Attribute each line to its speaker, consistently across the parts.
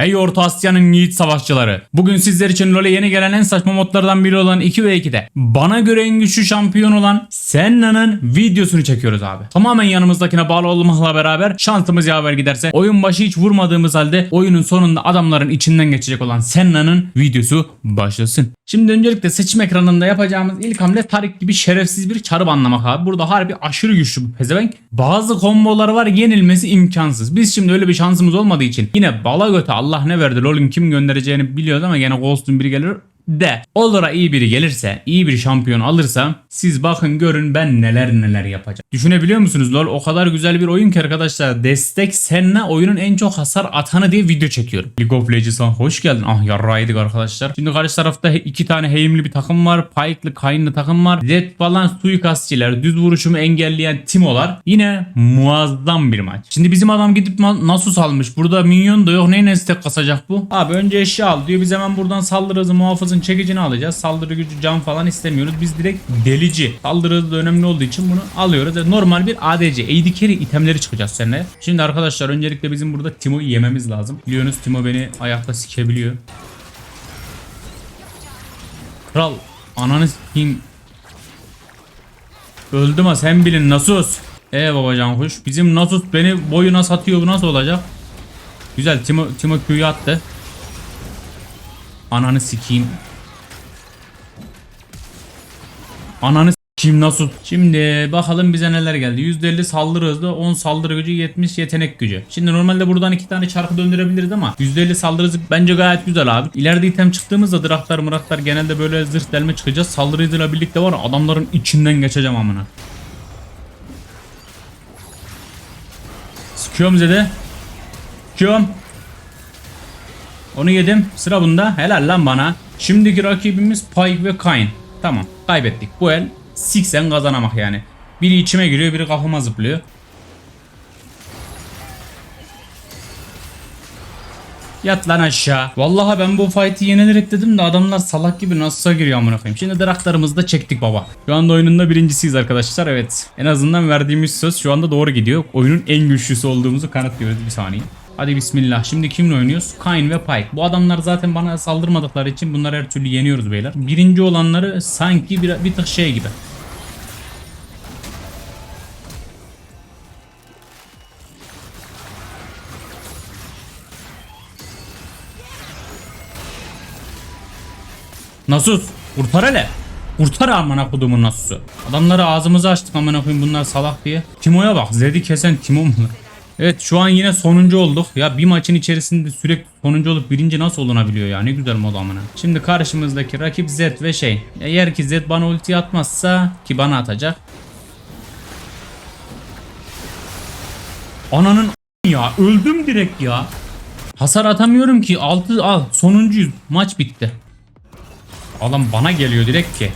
Speaker 1: Ey Orta Asya'nın yiğit savaşçıları. Bugün sizler için LoL'e yeni gelen en saçma modlardan biri olan 2 ve 2'de bana göre en güçlü şampiyon olan Senna'nın videosunu çekiyoruz abi. Tamamen yanımızdakine bağlı olmakla beraber şansımız yaver giderse oyun başı hiç vurmadığımız halde oyunun sonunda adamların içinden geçecek olan Senna'nın videosu başlasın. Şimdi öncelikle seçim ekranında yapacağımız ilk hamle Tarik gibi şerefsiz bir çarı banlamak abi. Burada harbi aşırı güçlü bu pezevenk. Bazı komboları var yenilmesi imkansız. Biz şimdi öyle bir şansımız olmadığı için yine bala göte ne verdi? LoL'ün kim göndereceğini biliyoruz ama gene Ghost'un biri gelir de Olur'a iyi biri gelirse, iyi bir şampiyon alırsa siz bakın görün ben neler neler yapacağım. Düşünebiliyor musunuz LoL o kadar güzel bir oyun ki arkadaşlar destek Senna oyunun en çok hasar atanı diye video çekiyorum. League of Legends'a hoş geldin. Ah yarraydık arkadaşlar. Şimdi karşı tarafta iki tane Heimli bir takım var. Pike'lı Kayn'lı takım var. Zed falan suikastçiler, düz vuruşumu engelleyen Timo'lar. Yine muazzam bir maç. Şimdi bizim adam gidip ma- Nasus almış. Burada minyon da yok. Neyle stack kasacak bu? Abi önce eşya al diyor. Biz hemen buradan saldırı hızı muhafızın çekicini alacağız. Saldırı gücü can falan istemiyoruz. Biz direkt delici. Saldırı da önemli olduğu için bunu alıyoruz. E, Normal bir ADC. AD carry itemleri çıkacağız seninle. Şimdi arkadaşlar öncelikle bizim burada Timo'yu yememiz lazım. Biliyorsunuz Timo beni ayakta sikebiliyor. Kral ananı s**eyim. Öldüm ha sen bilin Nasus. Ee babacan kuş. Bizim Nasus beni boyuna satıyor bu nasıl olacak? Güzel Timo, Timo Q'yu attı. Ananı sikeyim. Ananı sikeyim Nasus. Şimdi bakalım bize neler geldi. %50 saldırı hızı, 10 saldırı gücü, 70 yetenek gücü. Şimdi normalde buradan iki tane çarkı döndürebiliriz ama %50 saldırı hızı bence gayet güzel abi. İleride item çıktığımızda draklar mıraklar genelde böyle zırh delme çıkacağız. Saldırı hızıyla birlikte var adamların içinden geçeceğim amına. Sıkıyorum Zede. Sıkıyorum. Onu yedim. Sıra bunda. Helal lan bana. Şimdiki rakibimiz Pike ve Kayn. Tamam. Kaybettik. Bu el siksen kazanamak yani. Biri içime giriyor, biri kafama zıplıyor. Yat lan aşağı. Vallahi ben bu fight'i yenilerek dedim de adamlar salak gibi nasılsa giriyor amına koyayım. Şimdi draklarımızı da çektik baba. Şu anda oyunun birincisiyiz arkadaşlar evet. En azından verdiğimiz söz şu anda doğru gidiyor. Oyunun en güçlüsü olduğumuzu kanıtlıyoruz bir saniye. Hadi bismillah. Şimdi kimle oynuyoruz? Kayn ve Pike. Bu adamlar zaten bana saldırmadıkları için bunları her türlü yeniyoruz beyler. Birinci olanları sanki bir, bir tık şey gibi. Nasus kurtar hele. Kurtar amına kodumun Nasus'u. Adamları ağzımızı açtık amına koyayım bunlar salak diye. Timo'ya bak. Zed'i kesen Timo mu? Evet şu an yine sonuncu olduk. Ya bir maçın içerisinde sürekli sonuncu olup birinci nasıl olunabiliyor ya? Ne güzel mod amına. Şimdi karşımızdaki rakip Zed ve şey. Eğer ki Zed bana ulti atmazsa ki bana atacak. Ananın ya öldüm direkt ya. Hasar atamıyorum ki. 6 al. Sonuncuyuz. Maç bitti. Adam bana geliyor direkt ki.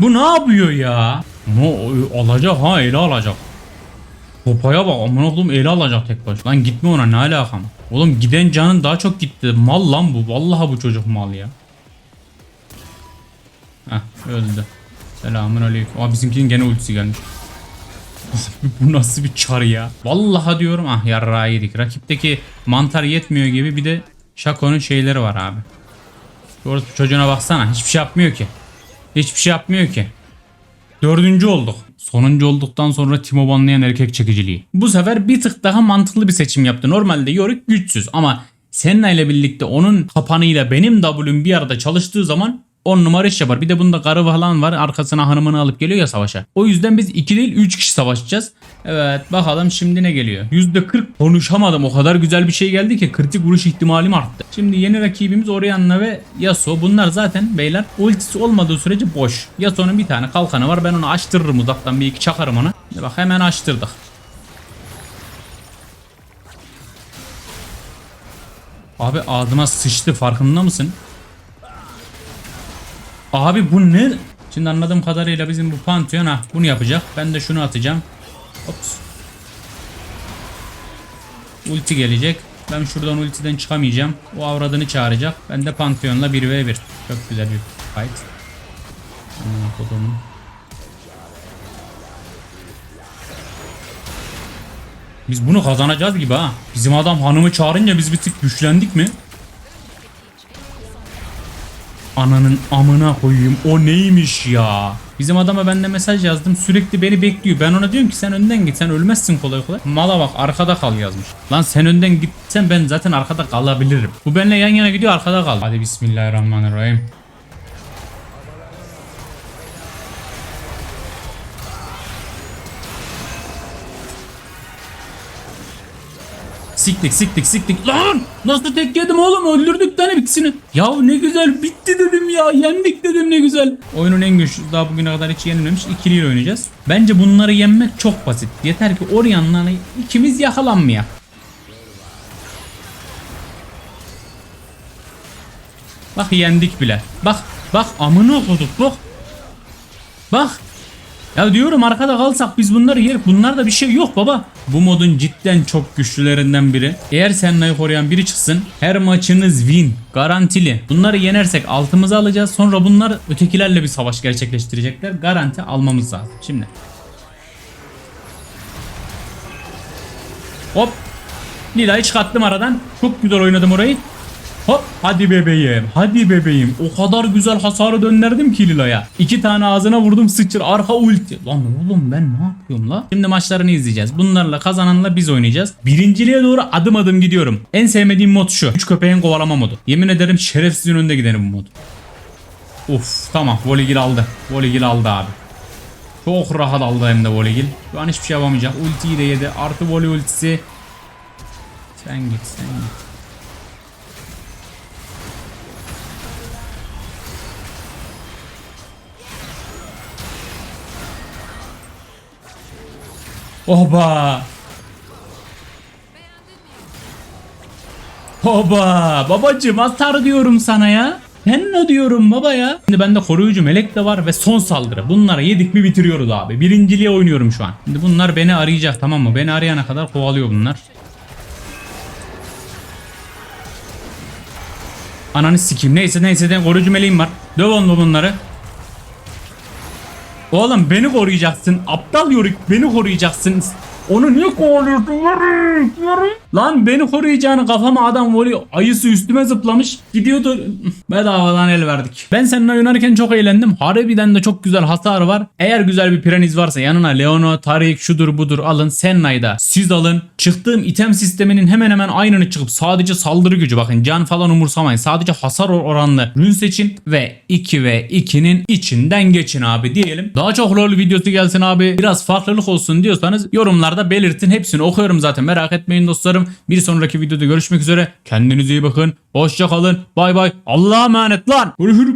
Speaker 1: Bu ne yapıyor ya? No, alacak ha ele alacak. Popaya bak amına koyayım ele alacak tek başına. Lan gitme ona ne alakam? Oğlum giden canın daha çok gitti. Mal lan bu. Vallahi bu çocuk mal ya. Heh öldü. Selamun aleyküm. Aa bizimkinin gene ultisi gelmiş. Abi bu nasıl bir çar ya? Vallahi diyorum ah yarrağı yedik. Rakipteki mantar yetmiyor gibi bir de Şako'nun şeyleri var abi. Doğrusu çocuğuna baksana hiçbir şey yapmıyor ki. Hiçbir şey yapmıyor ki. Dördüncü olduk. Sonuncu olduktan sonra Timo banlayan erkek çekiciliği. Bu sefer bir tık daha mantıklı bir seçim yaptı. Normalde Yorick güçsüz ama Senna ile birlikte onun kapanıyla benim W'm bir arada çalıştığı zaman 10 numara iş yapar. Bir de bunda karı falan var. Arkasına hanımını alıp geliyor ya savaşa. O yüzden biz 2 değil 3 kişi savaşacağız. Evet bakalım şimdi ne geliyor. %40 konuşamadım. O kadar güzel bir şey geldi ki kritik vuruş ihtimalim arttı. Şimdi yeni rakibimiz Orianna ve Yasuo. Bunlar zaten beyler ultisi olmadığı sürece boş. Yasuo'nun bir tane kalkanı var. Ben onu açtırırım uzaktan bir iki çakarım ona. Bak hemen açtırdık. Abi ağzıma sıçtı farkında mısın? Abi bu ne? Şimdi anladığım kadarıyla bizim bu Pantheon ha bunu yapacak. Ben de şunu atacağım. Ops. Ulti gelecek. Ben şuradan ultiden çıkamayacağım. O avradını çağıracak. Ben de Pantheon'la 1v1. Çok güzel bir fight. Aman kodumun. Biz bunu kazanacağız gibi ha. Bizim adam hanımı çağırınca biz bir tık güçlendik mi? Ananın amına koyayım. O neymiş ya? Bizim adama ben de mesaj yazdım. Sürekli beni bekliyor. Ben ona diyorum ki sen önden git. Sen ölmezsin kolay kolay. Mala bak arkada kal yazmış. Lan sen önden gitsen ben zaten arkada kalabilirim. Bu benimle yan yana gidiyor arkada kal. Hadi bismillahirrahmanirrahim. Siktik siktik siktik. Lan nasıl tek yedim oğlum öldürdük tane ikisini. Ya ne güzel bitti dedim ya yendik dedim ne güzel. Oyunun en güçlü daha bugüne kadar hiç yenilmemiş ikiliyle oynayacağız. Bence bunları yenmek çok basit. Yeter ki Orion'la ikimiz yakalanmaya. Bak yendik bile. Bak bak amına koduk bak. Bak. Ya diyorum arkada kalsak biz bunları yer. Bunlarda bir şey yok baba. Bu modun cidden çok güçlülerinden biri. Eğer Senna'yı koruyan biri çıksın her maçınız win. Garantili. Bunları yenersek altımızı alacağız. Sonra bunlar ötekilerle bir savaş gerçekleştirecekler. Garanti almamız lazım. Şimdi. Hop. Nida'yı çıkarttım aradan. Çok güzel oynadım orayı. Hop hadi bebeğim hadi bebeğim o kadar güzel hasarı döndürdüm ki Lila'ya. İki tane ağzına vurdum sıçır arka ulti. Lan oğlum ben ne yapıyorum la? Şimdi maçlarını izleyeceğiz. Bunlarla kazananla biz oynayacağız. Birinciliğe doğru adım adım gidiyorum. En sevmediğim mod şu. Üç köpeğin kovalama modu. Yemin ederim şerefsizin önünde giderim bu mod. Uf tamam Voligil aldı. Voligil aldı abi. Çok rahat aldı hem de Voligil. Şu an hiçbir şey yapamayacak. Ultiyi de yedi. Artı Voli ultisi. Sen git sen git. Oba. Oba. Babacım atar diyorum sana ya. Henno diyorum baba ya. Şimdi bende koruyucu melek de var ve son saldırı. Bunları yedik mi bitiriyoruz abi. Birinciliğe oynuyorum şu an. Şimdi bunlar beni arayacak tamam mı? Beni arayana kadar kovalıyor bunlar. Ananı sikeyim. Neyse neyse koruyucu meleğim var. Döv onu bunları. Oğlum beni koruyacaksın. Aptal yörük beni koruyacaksın. Onu niye kovalıyorsun? Lan beni koruyacağını kafama adam vuruyor. Ayısı üstüme zıplamış. Gidiyordu. Bedavadan el verdik. Ben seninle oynarken çok eğlendim. Harbiden de çok güzel hasar var. Eğer güzel bir piraniz varsa yanına Leono, Tarik, şudur budur alın. Senna'yı da siz alın. Çıktığım item sisteminin hemen hemen aynını çıkıp sadece saldırı gücü bakın can falan umursamayın. Sadece hasar or- oranlı ürün seçin ve 2 ve 2'nin içinden geçin abi diyelim. Daha çok LoL videosu gelsin abi. Biraz farklılık olsun diyorsanız yorumlarda belirtin. Hepsini okuyorum zaten merak etmeyin dostlarım. Bir sonraki videoda görüşmek üzere. Kendinize iyi bakın. Hoşça kalın. Bay bay. Allah'a emanet lan. Görüşürüz.